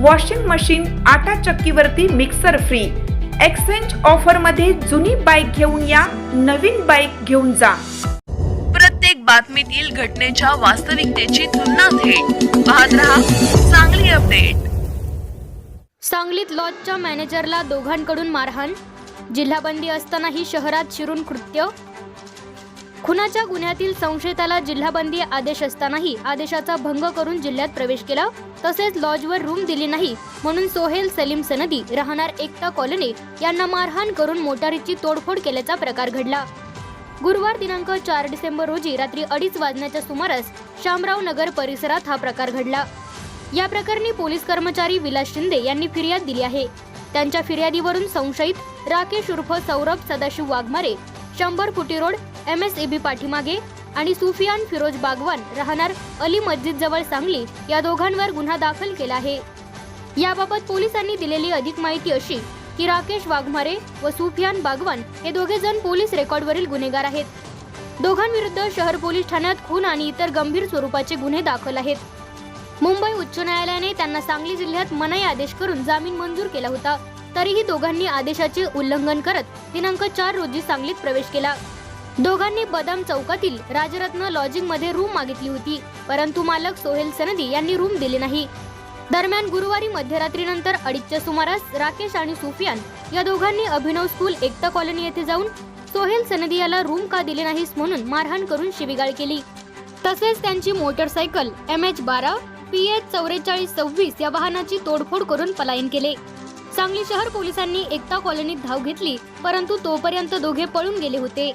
Washing machine आटा चक्कीवरती mixer free exchange ऑफरमध्ये जुनी बाईक घेऊन या नवीन बाईक घेऊन जा. प्रत्येक बातमीतील घटनेच्या वास्तविकतेची तुलना थेट. पाहत रहा चांगली अपडेट सांगलीत लॉजच्या मॅनेजरला दोघांकडून मारहाण. जिल्हाबंदी असतानाही शहरात शिरून कृत्य. खुनाच्या गुन्ह्यातील संशयिताला जिल्हाबंदी आदेश असतानाही आदेशाचा भंग करून जिल्ह्यात प्रवेश केला. तसेच लॉजवर रूम दिली नाही. म्हणून सोहेल सलीम सनदी राहणार एकता कॉलनी यांना मारहाण करून मोटारीची तोडफोड केल्याचा प्रकार घडला. गुरुवार दिनांक चार डिसेंबर रोजी रात्री अडीच वाजण्याच्या सुमारास शामराव नगर परिसरात हा प्रकार घडला. या प्रकरणी पोलीस कर्मचारी विलास शिंदे यांनी फिर्याद दिली आहे. त्यांच्या फिर्यादीवरून संशयित राकेश उर्फ सौरभ सदाशिव वाघमारे शंभर फुटी road M S AB B पाठीमागे आणि सुफियान फिरोज बागवान राहणार अली मस्जिद जवळ सांगली या दोघांवर गुन्हा दाखल केला आहे. याबाबत पोलिसांनी दिलेली अधिक माहिती अशी की राकेश वाघमारे व सुफियान बागवान हे दोघे जण पोलीस रेकॉर्डवरील गुन्हेगार आहेत. दोघांविरुद्ध शहर पोलीस ठाण्यात खून आणि इतर गंभीर स्वरूपाचे गुन्हे दाखल आहेत. मुंबई उच्च न्यायालयाने त्यांना सांगली जिल्ह्यात मनाई आदेश करून जामीन मंजूर केला होता. तरीही दोघांनी आदेशाचे उल्लंघन करत दिनांक चार रोजी सांगलीत प्रवेश केला. दोघांनी बदाम चौकातील राजरत्न लॉजिंगमध्ये रूम मागितली होती परंतु मालक सोहेल सनदी यांनी रूम दिली नाही. दरम्यान गुरुवारी मध्यरात्रीनंतर अडीचच्या सुमारास राकेश आणि सुफियान या दोघांनी अभिनव स्कूल एकता कॉलनी येथे जाऊन सोहेल सनदी याला रूम का दिले नाहीस म्हणून मारहाण करून शिबिगाळ केली. तसेच त्यांची मोटरसायकल एम एच बारा पी एच चौवेचाळीस सव्वीस या वाहनाची तोडफोड करून पलायन केले. सांगली शहर पोलिसांनी एकता कॉलनीत धाव घेतली परंतु तोपर्यंत दोघे पळून गेले होते.